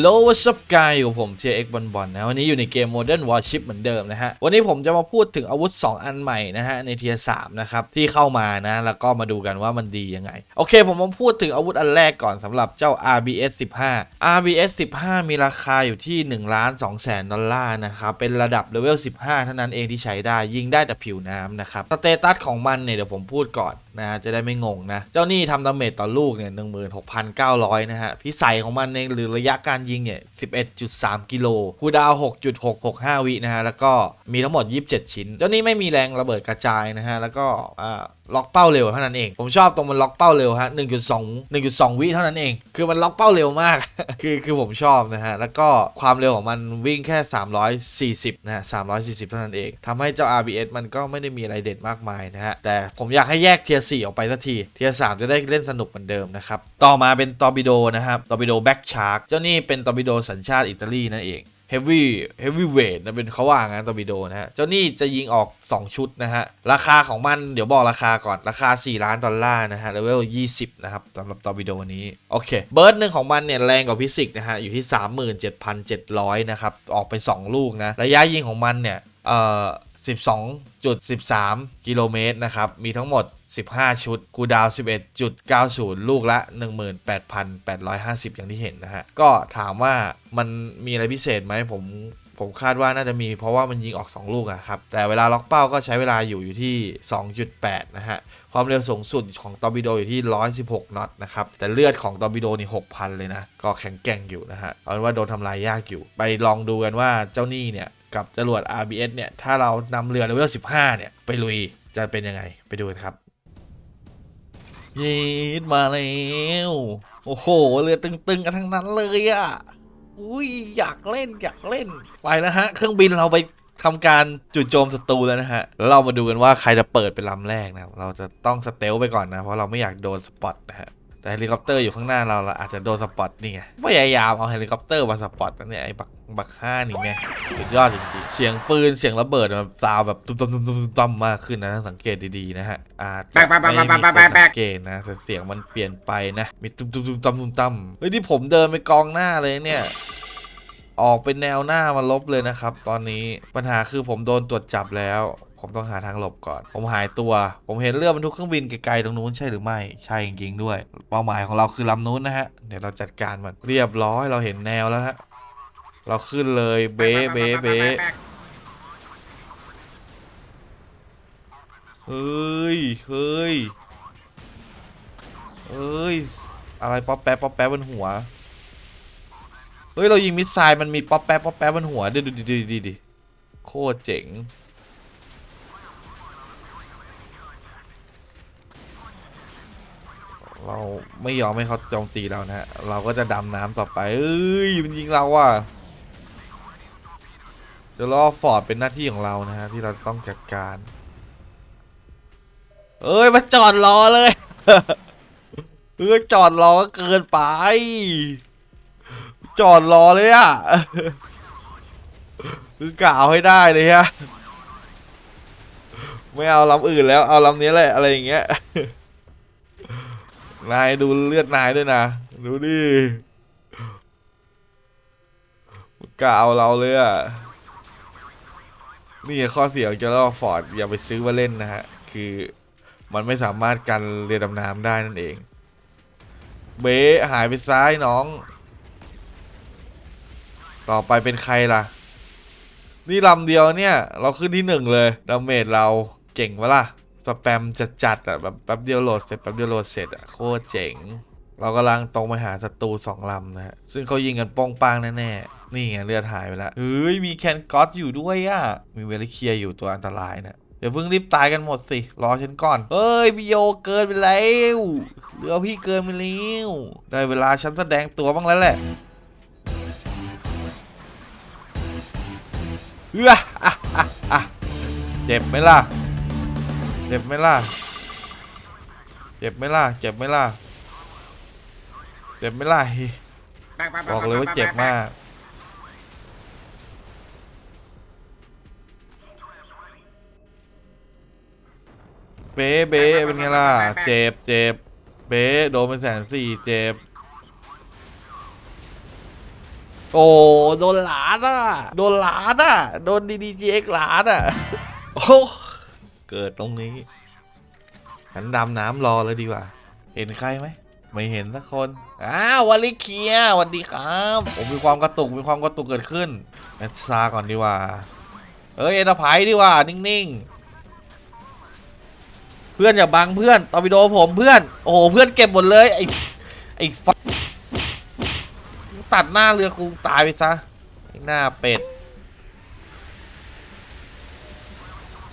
โลวัสกายอยู่กับผม JX บอลบอลนะวันนี้อยู่ในเกม Modern Warship เหมือนเดิมนะฮะ วันนี้ผมจะมาพูดถึงอาวุธ 2 อันใหม่นะฮะ ในเทียร์3นะครับ ที่เข้ามานะ แล้วก็มาดูกันว่ามันดียังไง โอเค ผมมาพูดถึงอาวุธอันแรกก่อนสำหรับเจ้า RBS 15 RBS 15 มีราคาอยู่ที่1ล้าน2แสนดอลลาร์นะครับ เป็นระดับเลเวล15 เท่านั้นเองที่ใช้ได้ยิงได้แต่ผิวน้ำนะครับสเตตัสของมันเนี่ยเดี๋ยวผมพูดก่อนนะจะได้ไม่งงนะเจ้านี่ทำดาเมจต่อลูกเนี่ย16,900นะฮะพิสัยของมันในหรือระยะการยิงเนี่ย 11.3 กิโลคูดาว 6.665 วินะฮะ แล้วก็มีทั้งหมด 27 ชิ้น เจ้านี้ไม่มีแรงระเบิดกระจายนะฮะ แล้วก็อ่าล็อกเป้าเร็วเท่านั้นเอง ผมชอบตรงมันล็อกเป้าเร็วฮะ 1.2 1.2 วิเท่านั้นเอง คือมันล็อกเป้าเร็วมาก คือคือผมชอบนะฮะ แล้วก็ความเร็วของมันวิ่งแค่ 340 นะฮะ 340 เท่านั้นเองทำให้เจ้า RBS มันก็ไม่ได้มีอะไรเด็ดมากมายนะฮะ แต่ผมอยากให้แยกเทียร์4ออกไปสักที เทียร์3จะได้เล่นสนุกเหมือนเดิมนะครับ ต่อมาเป็นตอร์ปิโดนะครับ ตอร์ปิโดแบ็กชาร์กเจ้านี่เป็นตอร์ปิโดสัญชาติอิตาลีนั่นเองเฮฟวี่เฮฟวี่เวทนะเป็นเขาว่างั้นตอร์ปิโดนะฮะ เจ้านี่จะยิงออก 2 ชุดนะฮะ ราคาของมันเดี๋ยวบอกราคาก่อนราคา 4 ล้านดอลลาร์นะฮะเลเวล 20 นะครับสำหรับตอร์ปิโดนี้ โอเค เบิร์ดหนึ่งของมันเนี่ย แรงกว่าฟิสิกส์นะฮะ อยู่ที่ 37,700 นะครับ ออกไป 2 ลูกนะ ระยะยิงของมันเนี่ย เอ่อ12.13 กิโลเมตรนะครับ มีทั้งหมด 15 ชุด กูดาว 11.90 ลูกละ 18,850 อย่างที่เห็นนะฮะ ก็ถามว่ามันมีอะไรพิเศษไหมผมผมคาดว่าน่าจะมีเพราะว่ามันยิงออก 2 ลูกอะครับ แต่เวลาล็อกเป้าก็ใช้เวลาอยู่อยู่ที่ 2.8 นะฮะ ความเร็วสูงสุดของตอร์ปิโดอยู่ที่ 116 น็อตนะครับ แต่เลือดของตอร์ปิโดนี่ 6,000 เลยนะ ก็แข็งแกร่งอยู่นะฮะ เอาเป็นว่าโดนทำลายยากอยู่ ไปลองดูกันว่าเจ้าหนี้เนี่ย กับจรวด RBS เนี่ย ถ้าเรานำเรือเลเวล 15 เนี่ย ไปลุยจะเป็นยังไงไปดูกันครับ เย็ดมาแล้วโอ้โหเรือตึงๆกันทั้งนั้นเลยอะอุ้ยอยากเล่นอยากเล่นไปแล้วฮะ เครื่องบินเราไปทำการจู่โจมศัตรูแล้วนะฮะแล้วเรามาดูกันว่าใครจะเปิดเป็นลำแรกนะ เราจะต้องสเตลไปก่อนนะ เพราะเราไม่อยากโดนสปอตนะฮะ แต่เฮลิคอปเตอร์อยู่ข้างหน้าเราเราอาจจะโดนสปอตนี่ไงพยายามเอาเฮลิคอปเตอร์มาสปอตนะเนี่ยไอ้บักบักห้านี่ไงสุดยอดจริงๆเสียงปืนเสียงระเบิดมันซาวแบบตุ้มตุ้มตุ้มตุ้มตุ้มมากขึ้นนะสังเกตดีๆนะฮะอาจจะแป๊กแป๊กแป๊กไม่มีแป๊กแป๊กคนแป๊กสังเกตนะแต่เสียงมันเปลี่ยนไปนะมีตุ้มตุ้มตุ้มตุ้มตุ้มตุ้มเฮ้ยที่ผมเดินไปกองหน้าเลยเนี่ยออกเป็นแนวหน้ามาลบเลยนะครับ ตอนนี้ปัญหาคือผมโดนตรวจจับแล้ว ผมต้องหาทางหลบก่อน ผมหายตัว ผมเห็นเรือบรรทุกเครื่องบินไกลๆตรงนู้นใช่หรือไม่ ใช่จริงๆด้วย เป้าหมายของเราคือลำนู้นนะฮะ เดี๋ยวเราจัดการมัน เรียบร้อยเราเห็นแนวแล้วฮะ เราขึ้นเลยเบ๊ะเบ๊ะเบ๊ะเฮ้ย เฮ้ย เฮ้ย อะไรป๊อปแป๊บป๊อปแป๊บบนหัว เฮ้ย เรายิงมิสไซล์มันมีป๊อปแป๊บป๊อปแป๊บบนหัวดิดิดิดิดิดิโคตรเจ๋ง เราไม่ยอมให้เขาโจมตีเรานะฮะ เราก็จะดำน้ำต่อไป เอ้ยมันยิงเราว่ะเดี๋ยวรอฟอร์ดเป็นหน้าที่ของเรานะฮะที่เราต้องจัดการ เอ้ยมาจอดรอเลย เออจอดรอก็เกินไป จอดรอเลยอะคือกล่าวให้ได้เลยฮะ ไม่เอาลำอื่นแล้วเอาลำนี้แหละอะไรอย่างเงี้ย นายดูเลือดนายด้วยนะดูดิกล่าวเราเลยอะนี่ข้อเสียของเจอร์ฟอร์ดอย่าไปซื้อมาเล่นนะฮะ คือมันไม่สามารถกันเรือดำน้ำได้นั่นเอง เบ๊หายไปซ้ายน้อง ต่อไปเป็นใครล่ะ นี่ลำเดียวเนี่ย เราขึ้นที่หนึ่งเลยดาเมจเราเก่งวะล่ะ สแปมจัดจัดๆอะแบบแป๊บเดียวโหลดเสร็จแป๊บเดียวโหลดเสร็จอะโคตรเจ๋ง เรากำลังตรงไปหาศัตรูสองลำนะฮะซึ่งเขายิงกันป้งป้างแน่ๆนี่ไงเลือดหายไปแล้วเฮ้ยมีแคนก็อตอยู่ด้วยอะมีเวลิเคียอยู่ตัวอันตรายนะเดี๋ยวเพิ่งรีบตายกันหมดสิ รอฉันก่อน เฮ้ยพี่โยเกินไปแล้วเรือพี่เกินไปแล้วได้เวลาฉันแสดงตัวบ้างแล้วแหละเอ้ออะอะอะเจ็บไหมล่ะ เจ็บไหมล่ะ เจ็บไหมล่ะ เจ็บไหมล่ะ เจ็บไหมล่ะ บอกเลยว่าเจ็บมาก เบ๊เบ๊เป็นไงล่ะ เจ็บเจ็บเบ๊โดนเป็นแสนสี่เจ็บ โอ้โดนหลานอะ โดนหลานอะ โดนดีดีจีเอ็กหลานอะ โอ้ เกิดตรงนี้ฉันดำน้ำรอเลยดีกว่า เห็นใครไหม ไม่เห็นสักคน อ้าววาลิเคียสวัสดีครับ ผมมีความกระตุก มีความกระตุกเกิดขึ้นแมสซาก่อนดีกว่า เอ้ยเอ็นไพดีกว่า นิ่งๆ เพื่อนอย่าบังเพื่อนตอร์ปิโดผมเพื่อน โอ้โห เพื่อนเก็บหมดเลย ไอ้ ไอ้ฟตัดหน้าเรือกูตายไปซะ ไอ้หน้าเป็ด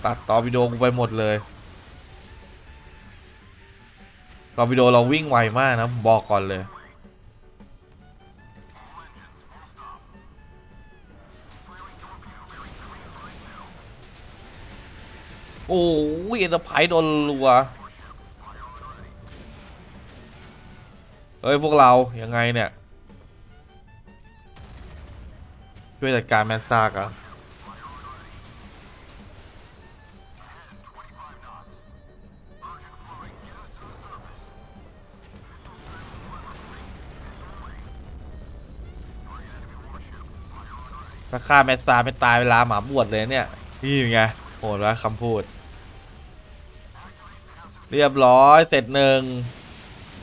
ตัดต่อร์ปิโดกูไปหมดเลยตอร์ปิโดเราวิ่งไวมากนะบอกก่อนเลย โอ้ยเอ็นเตอร์ไพรส์โดนรัว เฮ้ย พวกเรา ยังไงเนี่ย ช่วยจัดการแมนซากอะ ถ้าฆ่าแมนซาไม่ตายเวลาหมาบวชเลยเนี่ย นี่ไงโหดวะคำพูด เรียบร้อยเสร็จหนึ่ง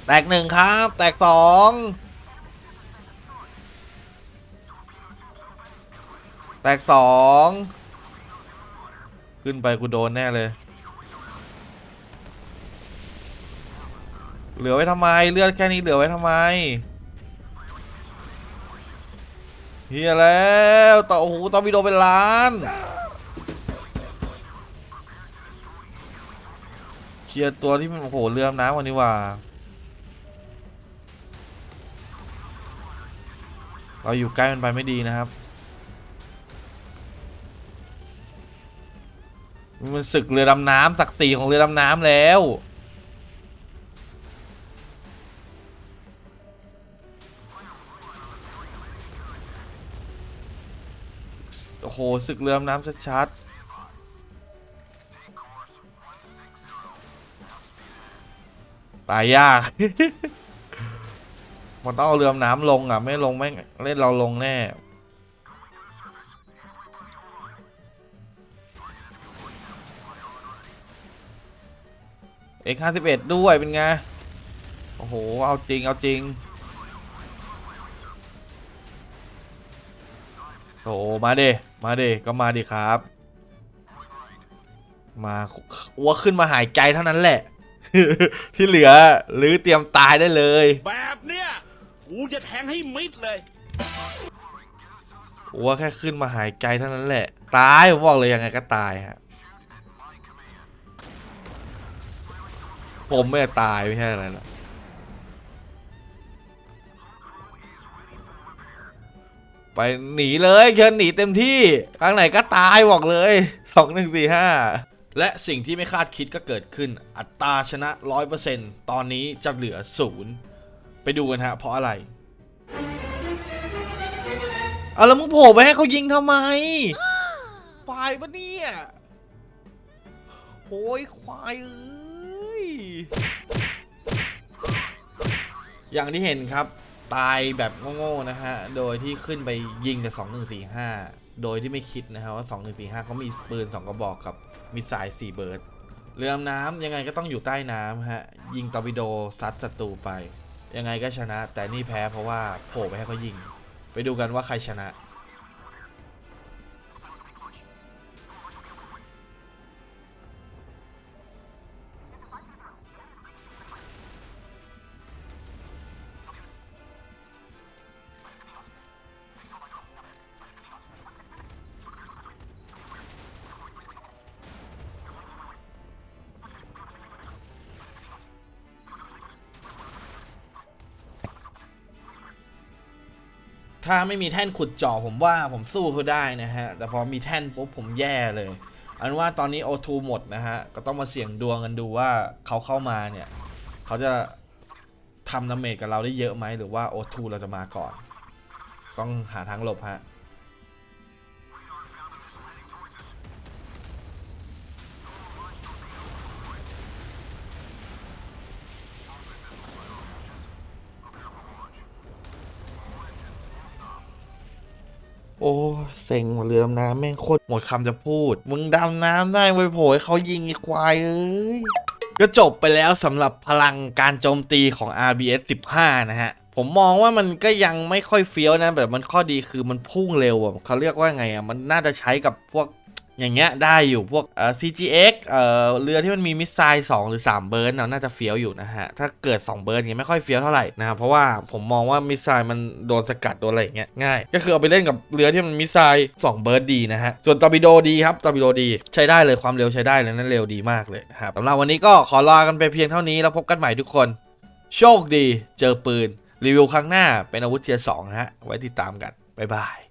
แตกหนึ่งครับ แตกสองแตกสองขึ้นไปกูโดนแน่เลย เหลือไว้ทำไม เลือดแค่นี้เหลือไว้ทำไม เฮียแล้วต่อโอ้โหตอร์ปิโดเป็นล้านเคลียร์ตัวที่มันโอ้โหเรือดำน้ำวันนี้ว่า เราอยู่ใกล้มันไปไม่ดีนะครับมันศึกเรือดำน้ำศักดิ์ศรีของเรือดำน้ำแล้ว หศึกเรือดำน้ำชัดๆตายยาก มันต้องเอาเรือดำน้ำลงอะ ไม่ลงไม่เล่นเราลงแน่เอ็กห้าสิบเอ็ดด้วยเป็นไง โอ้โห เอาจริง เอาจริง โอ้โหมาเดมาเดก็มาดิครับ มาอ้วกขึ้นมาหายใจเท่านั้นแหละ ที่เหลือหรือเตรียมตายได้เลย แบบเนี้ยกูจะแทงให้มิดเลยอ้วกแค่ขึ้นมาหายใจเท่านั้นแหละ ตายผมบอกเลยยังไงก็ตายฮะผมไม่ตายไม่ใช่อะไรหรอก ไปหนีเลยเชิญหนีเต็มที่ทางไหนก็ตายบอกเลยสองหนึ่งสี่ห้าและสิ่งที่ไม่คาดคิดก็เกิดขึ้น อัตราชนะร้อยเปอร์เซ็นต์ตอนนี้จะเหลือศูนย์ไปดูกันฮะ เพราะอะไรเอาแล้วมึงโผล่ไปให้เขายิงทำไมควายปะเนี่ยโอ้ยควายเอ้ยอย่างที่เห็นครับ ตายแบบโง่ๆนะฮะ โดยที่ขึ้นไปยิงแต่สองหนึ่งสี่ห้าโดยที่ไม่คิดนะฮะว่าสองหนึ่งสี่ห้าเขามีปืนสองกระบอกกับมีสายสี่เบิร์ดเรือดำน้ำยังไงก็ต้องอยู่ใต้น้ำฮะ ยิงตอร์ปิโดซัดศัตรูไป ยังไงก็ชนะ แต่นี่แพ้เพราะว่าโผล่ไปให้เขายิง ไปดูกันว่าใครชนะ ถ้าไม่มีแท่นขุดเจาะผมว่าผมสู้เขาได้นะฮะ แต่พอมีแท่นปุ๊บผมแย่เลย อันว่าตอนนี้โอทูหมดนะฮะ ก็ต้องมาเสี่ยงดวงกันดูว่าเขาเข้ามาเนี่ย เขาจะทำน้ำเมจกับเราได้เยอะไหมหรือว่าโอทูเราจะมาก่อน ต้องหาทางหลบฮะ อ้เซ็งเรือดำน้ำแม่งโคตรหมดคำจะพูด มึงดำน้ำได้ไปโผล่ให้เขายิงอีควายเอ้ยก็จบไปแล้วสำหรับพลังการโจมตีของ RBS 15 นะฮะ ผมมองว่ามันก็ยังไม่ค่อยเฟี้ยวนะ แบบมันข้อดีคือมันพุ่งเร็วอะเขาเรียกว่าไงอะมันน่าจะใช้กับพวก อย่างเงี้ยได้อยู่พวกเอ่อ CGX เอ่อเรือที่มันมีมิสไซล์2หรือ 3 เบิร์นเนาะน่าจะเฟี้ยวอยู่นะฮะ ถ้าเกิด 2 เบิร์นเงี้ยไม่ค่อยเฟี้ยวเท่าไหร่นะครับเพราะว่าผมมองว่ามิสไซล์มันโดนสกัดโดนอะไรอย่างเงี้ยง่าย ก็คือเอาไปเล่นกับเรือที่มันมิสไซล์2 เบิร์นดีนะฮะ ส่วนตอร์ปิโดดีครับตอร์ปิโดดีใช้ได้เลยความเร็วใช้ได้เลยนั่นเร็วดีมากเลยครับสำหรับวันนี้ก็ขอลากันไปเพียงเท่านี้แล้วพบกันใหม่ทุกคน โชคดี เจอปืนรีวิวครั้งหน้าเป็นอาวุธเทียร์สองนะฮะไว้ติดตามกันบ๊ายบาย